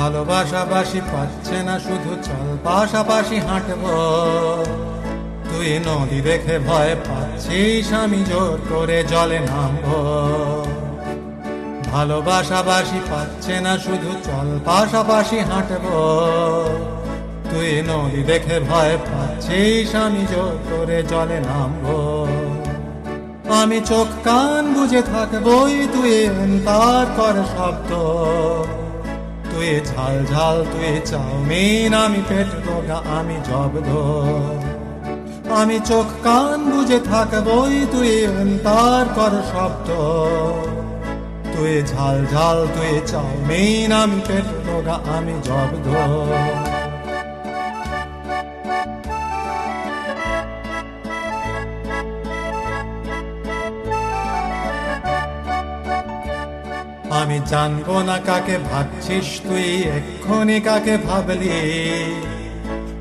ভালোবাসাবাসি পাচ্ছে না শুধু চল, পাশাপাশি হাঁটব। তুই নদী দেখে ভয় পাচ্ছিস, আমি জোর করে জলে নামবো। ভালোবাসাবাসি পাচ্ছে না শুধু চল, পাশাপাশি হাঁটব। তুই নদী দেখে ভয় পাচ্ছিস, আমি জোর করে জলে নামবো। আমি চোখ কান বুঝে থাকবই, তুই তার কর শব্দ। তুই ঝাল ঝাল, তুই চাউমিন, আমি পেট রোগা আমি জব্দ আমি চোখ কান বুঝে থাকবই, তুই অন্তার কর শব্দ তুই ঝাল ঝাল, তুই চাউমিন, আমি পেট রোগা আমি জব্দ আমি জানব না কাকে ভাবছিস তুই, এক্ষুনি কাকে ভাবলি?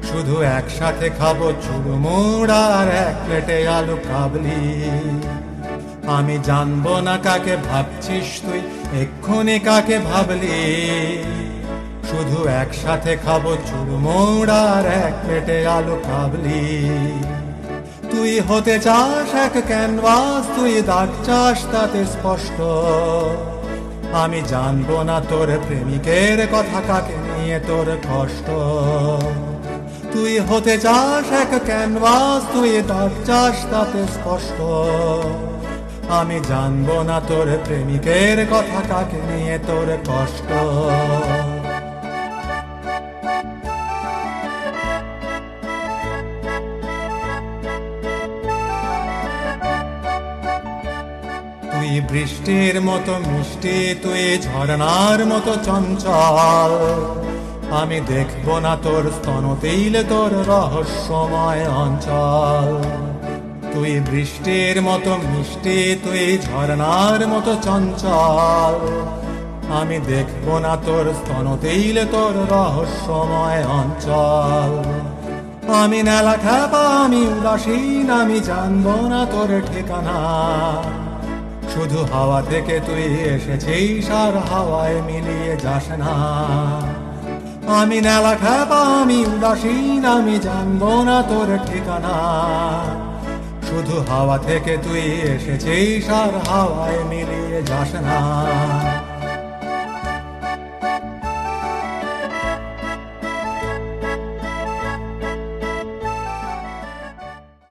শুধু একসাথে খাব চুরমুড় আর এক প্লেটে আলু কাবলি। আমি জানব না কাকে ভাবছিস তুই, এক্ষুনি কাকে ভাবলি? শুধু একসাথে খাব চুরমুড় আর এক প্লেটে আলু কাবলি। তুই হতে চাস এক ক্যানভাস, তুই দাগ চাস, তাতে স্পষ্ট। আমি জানব না তোর প্রেমিকের কথা কাকে নিয়ে তোর কষ্ট। তুই হতে চাস এক ক্যানভাস তুই দাগ চাস তাতে স্পষ্ট। আমি জানব না তোর প্রেমিকের কথা কাকে নিয়ে তোর কষ্ট। তুই বৃষ্টির মতো মিষ্টি, তুই ঝর্ণার মতো চঞ্চল। আমি দেখব না তোর স্তনতিল তোর রহস্যময় অঞ্চল। তুই বৃষ্টির মতো মিষ্টি, তুই ঝর্ণার মতো চঞ্চল। আমি দেখব না তোর স্তনতিল তোর রহস্যময় অঞ্চল। আমি নেলা খাপা, আমি উদাসীন, আমি জানব না তোর ঠিকানা। শুধু হাওয়া থেকে তুই এসেছিস আর হাওয়ায় মিলিয়ে যাস না। আমি নেলা খেপা আমি উদাসীন, আমি জানব না তোর ঠিকানা। শুধু হাওয়া থেকে তুই এসেছিস আর হাওয়ায় মিলিয়ে যাস না।